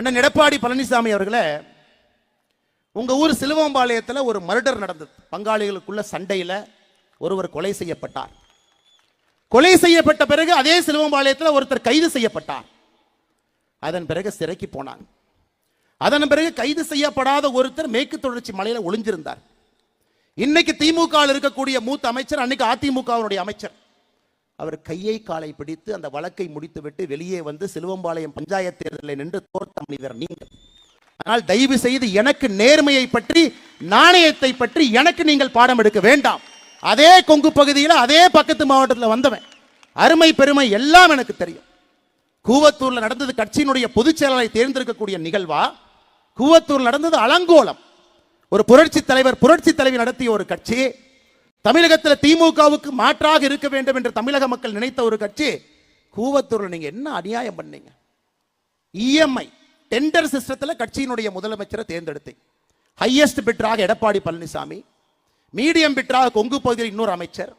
அண்ணன் எடப்பாடி பழனிசாமி அவர்களே உங்க ஊர் சிலுவம்பாளையத்தில் ஒரு மர்டர் நடந்தது. பங்காளிகளுக்குள்ள சண்டையில் ஒருவர் கொலை செய்யப்பட்டார். கொலை செய்யப்பட்ட பிறகு அதே சிலுவம்பாளையத்தில் ஒருத்தர் கைது செய்யப்பட்டார். அதன் பிறகு சிறைக்கு போனாங்க. அதன் பிறகு கைது செய்யப்படாத ஒருத்தர் மேற்கு தொடர்ச்சி மலையில ஒளிஞ்சிருந்தார். இன்னைக்கு திமுக இருக்கக்கூடிய மூத்த அமைச்சர் அன்னைக்கு அதிமுகவினுடைய அமைச்சர். அவர் கையை காலை பிடித்து அந்த வழக்கை முடித்துவிட்டு வெளியே வந்து சிலுவம்பாளையம் பஞ்சாயத்து தேர்தலில் நின்று தோற்று மனிதர் நீங்கள். ஆனால் தயவு செய்து எனக்கு நேர்மையை பற்றி நாணயத்தை பற்றி எனக்கு நீங்கள் பாடம் எடுக்க வேண்டாம். அதே கொங்கு பகுதியில் அதே பக்கத்து மாவட்டத்தில் வந்தவன். அருமை பெருமை எல்லாம் எனக்கு தெரியும். கூவத்தூர்ல நடந்தது கட்சியினுடைய பொதுச் செயலாளரை தேர்ந்தெடுக்கக்கூடிய நிகழ்வா? கூவத்தூர் நடந்தது அலங்கோலம். ஒரு புரட்சி தலைவர் புரட்சி தலைவி நடத்திய ஒரு கட்சி. தமிழகத்தில் திமுகவுக்கு மாற்றாக இருக்க வேண்டும் என்று தமிழக மக்கள் நினைத்த ஒரு கட்சி. கூவத்தூர்ல நீங்க என்ன அநியாயம் பண்ணீங்க? இஎம்ஐ. டெண்டர் சிஸ்டத்தில் கட்சியினுடைய முதலமைச்சரை தேர்ந்தெடுத்தேன். ஹையஸ்ட் பிட்ராக எடப்பாடி பழனிசாமி மீடியம் பிட்ராக கொங்கு பகுதியில் இன்னொரு அமைச்சர்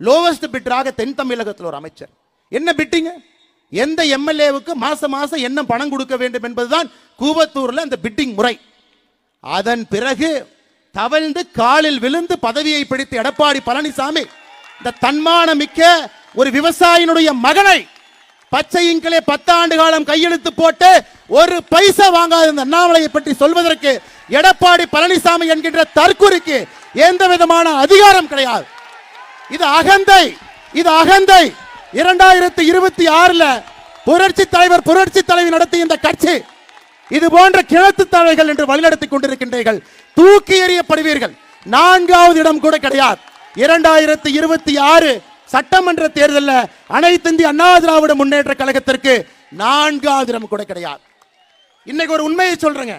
லோவஸ்ட் பிட்ராக தென் தமிழகத்தில் ஒரு அமைச்சர். என்ன பிட்டிங்க எந்த எம்எல்ஏவுக்கு மாசம் மாசம் என்ன பணம் கொடுக்க வேண்டும் என்பதுதான் கூவத்தூர்ல அந்த பிட்டிங் முறை. அதன் பிறகு தவழ்ந்து காலில் விழுந்து பதவியை பிடித்த எடப்பாடி பழனிசாமி இந்த தன்மான மிக்க ஒரு விவசாயினுடைய மகனை பச்சை இங்கிலே பத்தாண்டு காலம் கையெழுத்து போட்டு ஒரு பைசா வாங்காத இந்த அண்ணாமலையை பற்றி சொல்வதற்கு எடப்பாடி பழனிசாமி என்கின்ற தற்குறிக்கு எந்த விதமான அதிகாரம் கிடையாது. இது அகந்தை இது அகந்தை. இரண்டாயிரத்தி இருபத்தி ஆறுல புரட்சி தலைவர் புரட்சி தலைவி நடத்திய இந்த கட்சி இது போன்ற கிணத்து தலைகள் என்று வழிநடத்திக் கொண்டிருக்கின்றீர்கள். தூக்கி எறியப்படுவீர்கள். நான்காவது இடம் கூட கிடையாது. இரண்டாயிரத்தி இருபத்தி ஆறு சட்டமன்ற தேர்தலில் அனைத்து இந்திய அண்ணா திராவிட முன்னேற்ற கழகத்திற்கு நான்காவது இடம் கூட கிடையாது. இன்னைக்கு ஒரு உண்மையை சொல்றேங்க.